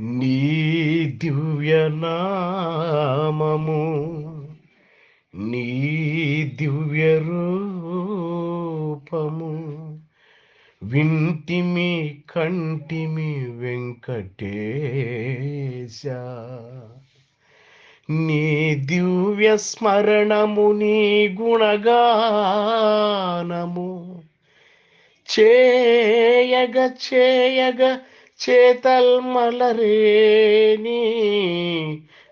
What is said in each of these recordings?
నీ దివ్య నామము నీ దివ్య రూపము వింటిమి కంటిమి వెంకటేశ. నీ దివ్య స్మరణము నీ గుణగానము చేయగ చేయగ చేతల్మలరేని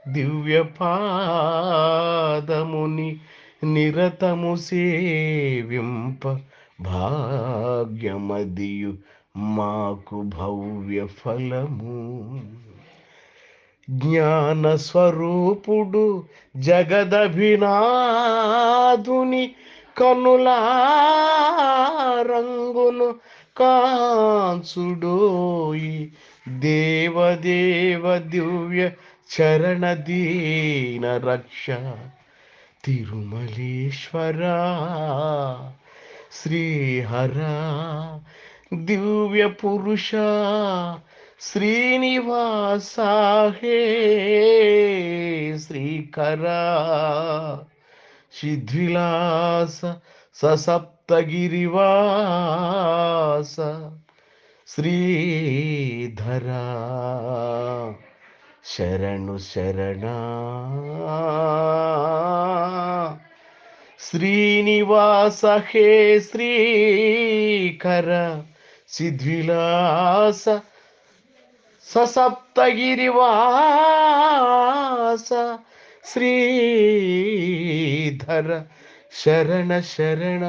దివ్య పాదముని నిరతము సేవింప భాగ్యమదియు మాకు భవ్య ఫలము. జ్ఞాన స్వరూపుడు జగదభినాదుని కనులా రంగును కాంచుడోయి దేవదేవ దివ్య చరణ దీన రక్ష. తిరుమలేశ్వర శ్రీహర దివ్య పురుష శ్రీనివాస హే శ్రీకర. ಶಿಥಿಲಾಸ ಸಸಪ್ತಗಿರಿವಾಸ ಶ್ರೀಧರ ಶರಣು ಶರಣ. ಶ್ರೀನಿವಾಸ ಹೇ ಶ್ರೀಕರ ಸಿದ್ವಿಲಾಸ ಸಸಪ್ತಗಿರಿವಾಸ ಶ್ರೀ ಧರ ಶರಣ ಶರಣ